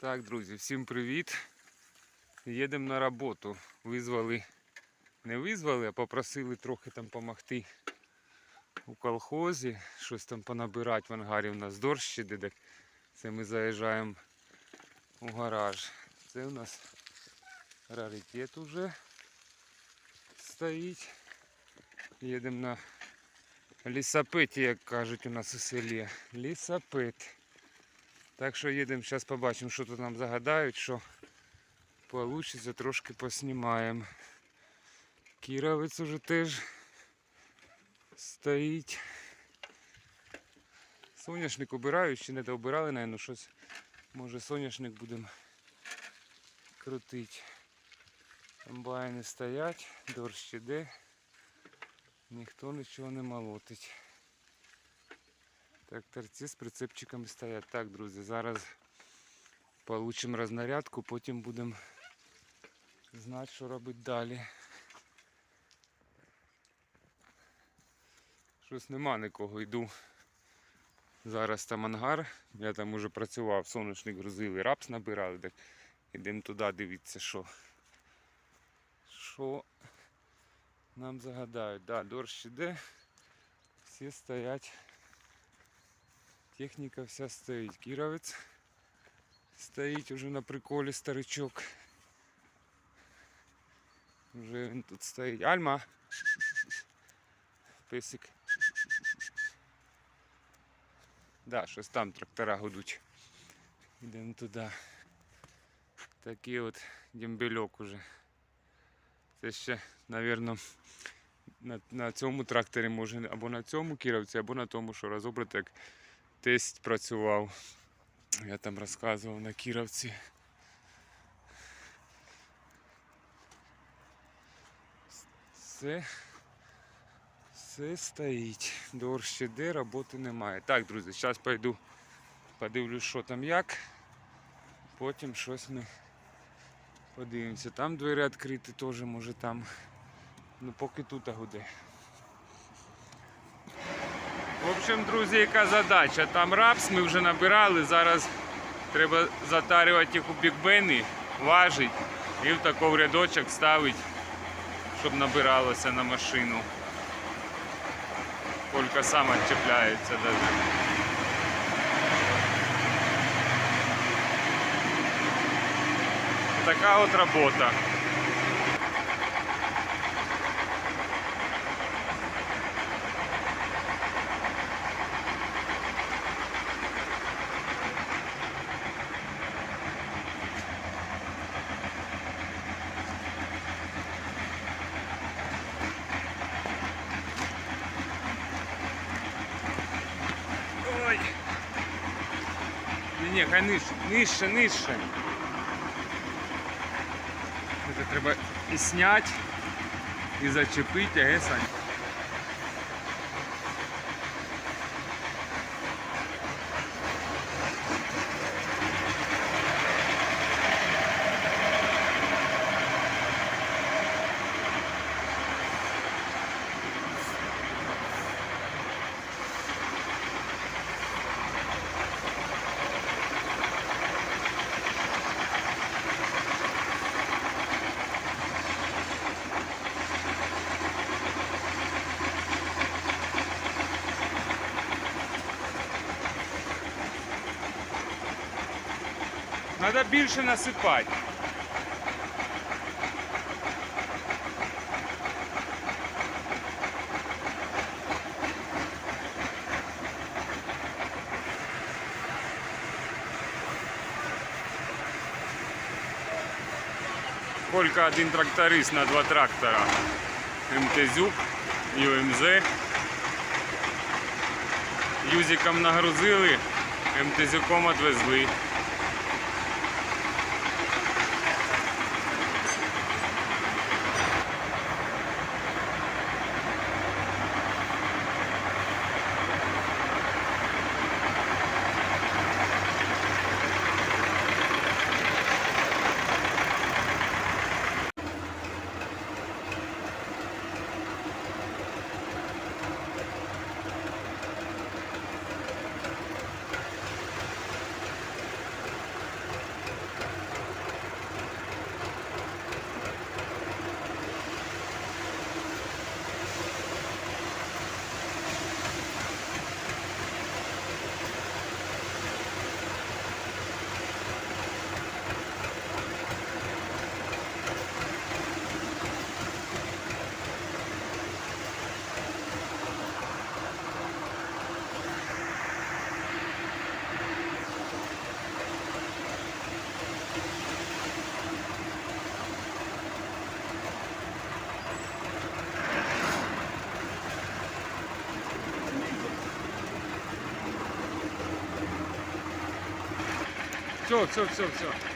Так, друзі, всім привіт. Їдемо на роботу. Визвали, не визвали, а попросили трохи там допомогти у колхозі, щось там понабирати в ангарі. У нас іде, так це ми заїжджаємо у гараж. Це у нас раритет уже стоїть. Їдемо на лісопеті, як кажуть у нас у селі. Лісопет. Так що їдемо, зараз побачимо, що тут нам загадають, що вийде, трошки поснімаємо. Кіровець уже теж стоїть. Соняшник обирають, чи не дообирали, наверное, щось. Може соняшник будемо крутити. Комбайни стоять, дощ іде, ніхто нічого не молотить. Тракторці з прицепчиками стоять. Так, друзі, зараз получимо рознарядку, потім будемо знати, що робити далі. Щось нема нікого, йду. Зараз там ангар, я там уже працював, сонячник грузили, рапс набирали, так ідемо туди дивитися, що. Що нам загадають. Да, дощ іде, всі стоять. Техніка вся стоїть. Кіровець стоїть уже на приколі старичок. Вже він тут стоїть. Альма. Писик. Да, щось там трактора гудуть. Йдемо туди. Такий от дембельок уже. Це ще, напевно, на, на цьому тракторі може або на цьому кіровці, або на тому, що розобрати, як тесть працював. Я там розказував на Кіровці. Все, все стоїть. Дощ іде, роботи немає. Так, друзі, зараз пойду подивлюсь, що там як. Потім щось ми подивимося. Там двері відкриті теж, може там. Ну поки тут гуде. В общем, друзі, яка задача? Там рапс ми вже набирали, зараз треба затарювати їх у бікбени, важить і в такий рядочок ставити, щоб набиралося на машину. Колька сама чіпляється даже. Така от робота. Ні, хай нижче, нижче, нижче. Це треба і зняти, і зачепити, а Сань? Треба більше насипати. Колька один тракторист на два трактора. МТЗюк і ОМЗ. Юзиком нагрузили, МТЗюком відвезли. Все, все, все, все.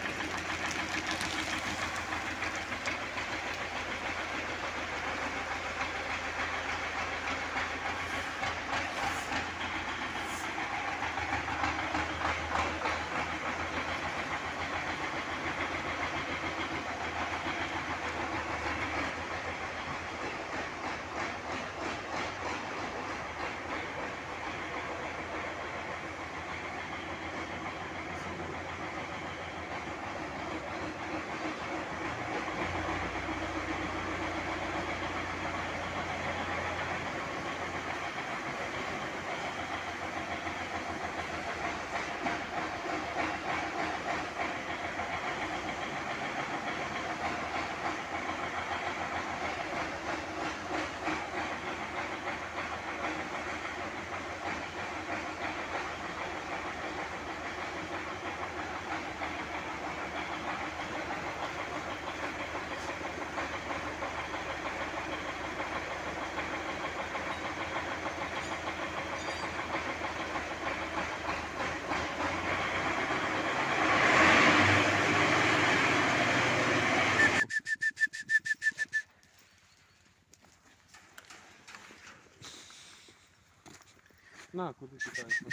На, куди кидаєш?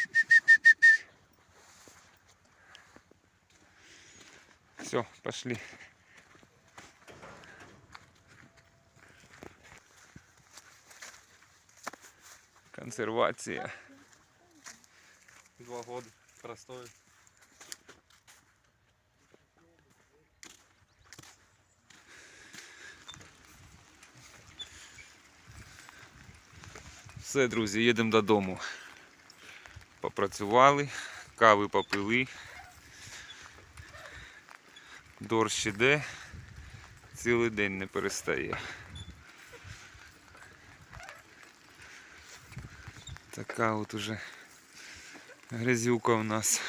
Все, пошли. Консервація. Два года. Простой. Все, друзі, їдемо додому. Попрацювали, кави попили. дорщ іде, цілий день не перестає. Така от уже грязюка у нас.